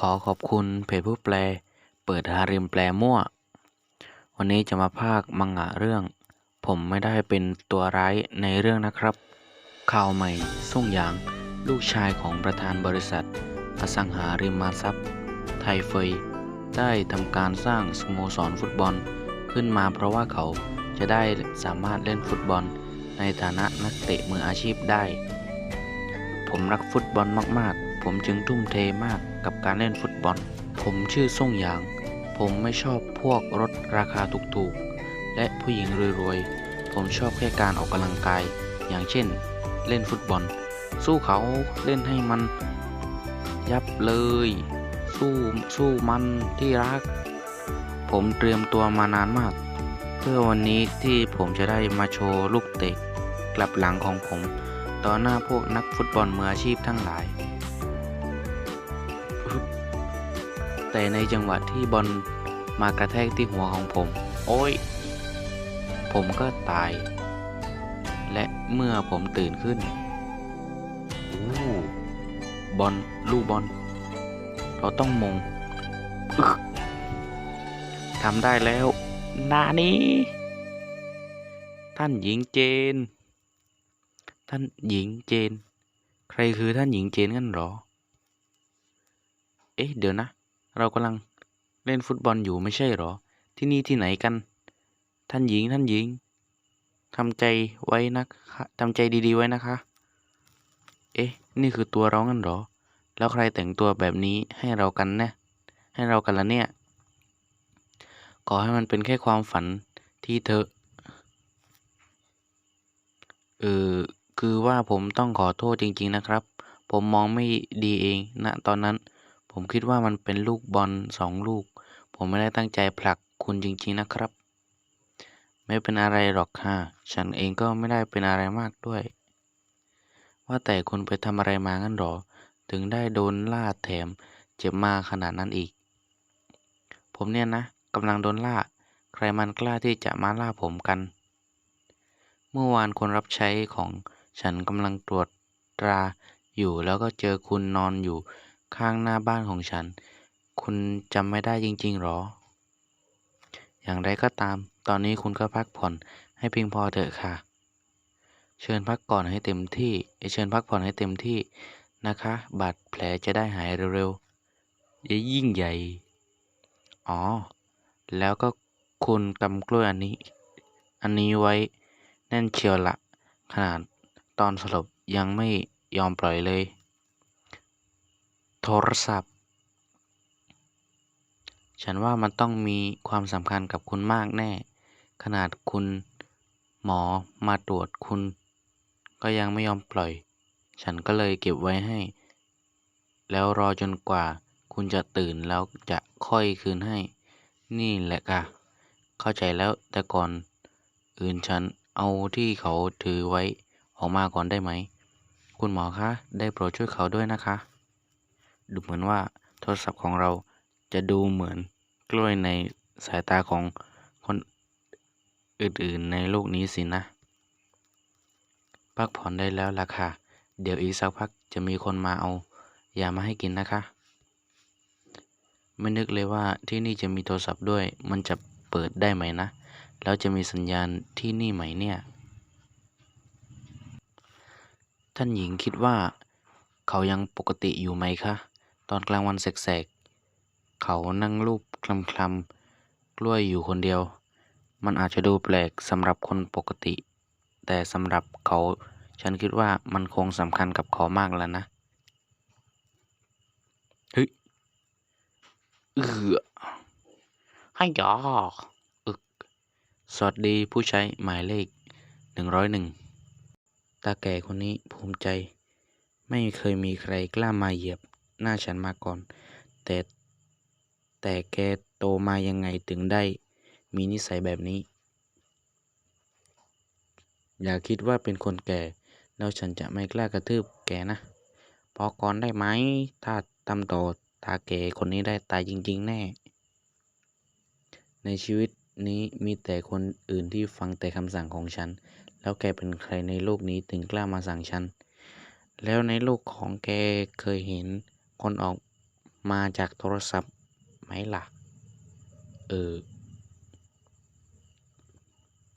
ขอขอบคุณเพจผู้แปล เปิดฮาริมแปลมั่ว วันนี้จะมาพากย์มังงะเรื่อง ผมไม่ได้เป็นตัวร้ายในเรื่องนะครับ ข่าวใหม่ส่งหยาง ลูกชายของประธานบริษัท อสังหาริมทรัพย์ ไทยเฟย ได้ทำการสร้างสโมสรฟุตบอลขึ้นมาเพราะว่าเขาจะได้สามารถเล่นฟุตบอลในฐานะนักเตะมืออาชีพได้ ผมรักฟุตบอลมากๆ ผมจึงทุ่มเทมากกับการเล่นฟุตบอล ผมชื่อส่งหยาง ผมไม่ชอบพวกรถราคาถูกๆ และผู้หญิงรวยๆ ผมชอบแค่การออกกำลังกาย อย่างเช่น เล่นฟุตบอล สู้เขาเล่นให้มัน ยับเลย สู้สู้มันที่รัก ผมเตรียมตัวมานานมาก เพื่อวันนี้ที่ผมจะได้มาโชว์ลูกเตะกลับหลังของผม ต่อหน้าพวกนักฟุตบอลมืออาชีพทั้งหลาย แต่ในจังหวะที่บอลมากระแทกที่หัวของผม โอ้ย ผมก็ตาย และเมื่อผมตื่นขึ้นอู้บอลลูกบอล เราต้องมงอึกทำได้แล้วนานี้ ท่านหญิงเจน ท่านหญิงเจน ใครคือท่านหญิงเจนกันหรอ เอ๊ะ เดี๋ยวนะ เรากำลังเล่นฟุตบอลอยู่ไม่ใช่หรอ ที่นี่ที่ไหนกัน ท่านหญิงท่านหญิงทำใจไว้นะคะทำใจดีๆไว้นะคะ เอ๊ะ นี่คือตัวเรางั้นหรอ แล้วใครแต่งตัวแบบนี้ให้เรากันนะ ให้เรากันละเนี่ย ขอให้มันเป็นแค่ความฝันที่เธอ เออ คือว่าผมต้องขอโทษจริง ๆนะครับ ผมมองไม่ดีเองณตอนนั้น ผมคิดว่ามันเป็นลูกบอลสองลูก ผมไม่ได้ตั้งใจผลักคุณจริง ๆ นะครับ ไม่เป็นอะไรหรอกค่ะ ฉันเองก็ไม่ได้เป็นอะไรมากด้วย ว่าแต่คุณไปทำอะไรมางั้นหรอ ถึงได้โดนล่าแถมเจ็บมาขนาดนั้นอีก ผมเนี่ยนะกำลังโดนล่า ใครมันกล้าที่จะมาล่าผมกัน เมื่อวานคนรับใช้ของฉันกำลังตรวจตราอยู่แล้วก็เจอคุณนอนอยู่ ข้างหน้าบ้านของฉัน คุณจำไม่ได้จริงๆหรอ อย่างไรก็ตาม ตอนนี้คุณก็พักผ่อนให้เพียงพอเถอะค่ะ เชิญพักก่อนให้เต็มที่เชิญพักผ่อนให้เต็มที่นะคะ บาดแผลจะได้หายเร็วๆอย่ายิ่งใหญ่ อ๋อ แล้วก็คุณกำกล้วยอันนี้ อันนี้ไว้แน่นเชียวละ ขนาดตอนสลบยังไม่ยอมปล่อยเลย โทรศัพท์ ฉันว่ามันต้องมีความสำคัญกับคุณมากแน่ ขนาดคุณหมอมาตรวจคุณ ก็ยังไม่ยอมปล่อย ฉันก็เลยเก็บไว้ให้ แล้วรอจนกว่าคุณจะตื่นแล้วจะค่อยคืนให้ นี่แหละค่ะ เข้าใจแล้วแต่ก่อนอื่นฉันเอาที่เขาถือไว้ออกมาก่อนได้ไหม คุณหมอคะ ได้โปรดช่วยเขาด้วยนะคะ ดูเหมือนว่าโทรศัพท์ของเราจะดูเหมือนกล้วยในสายตาของคนอื่นๆในโลกนี้สินะ พักผ่อนได้แล้วล่ะค่ะ เดี๋ยวอีกสักพักจะมีคนมาเอายามาให้กินนะคะ ไม่นึกเลยว่าที่นี่จะมีโทรศัพท์ด้วย มันจะเปิดได้ไหมนะ แล้วจะมีสัญญาณที่นี่ไหมเนี่ย ท่านหญิงคิดว่า เขายังปกติอยู่ไหมคะ ตอนกลางวันแสกๆ เขานั่งรูปคลำคลำๆกล้วยอยู่คนเดียว มันอาจจะดูแปลกสำหรับคนปกติ แต่สำหรับเขา ฉันคิดว่ามันคงสำคัญกับเขามากแล้วนะ เฮ้ย เอือให้ยออึก สวัสดีผู้ใช้หมายเลขหนึ่งร้อยหนึ่งตาแก่คนนี้ภูมิใจ ไม่เคยมีใครกล้ามาเหยียบ หน้าฉันมาก่อน แต่แต่แกโตมายังไงถึงได้มีนิสัยแบบนี้ อย่าคิดว่าเป็นคนแก่ แล้วฉันจะไม่กล้ากระทืบแกนะพอก่อนได้ไหม ถ้าตำโตอตาแก่คนนี้ได้ตายจริง ๆ แน่ ในชีวิตนี้มีแต่คนอื่นที่ฟังแต่คำสั่งของฉัน แล้วแกเป็นใครในโลกนี้ถึงกล้ามาสั่งฉัน แล้วในโลกของแกเคยเห็น คนออกมาจากโทรศัพท์ไหมล่ะ เออ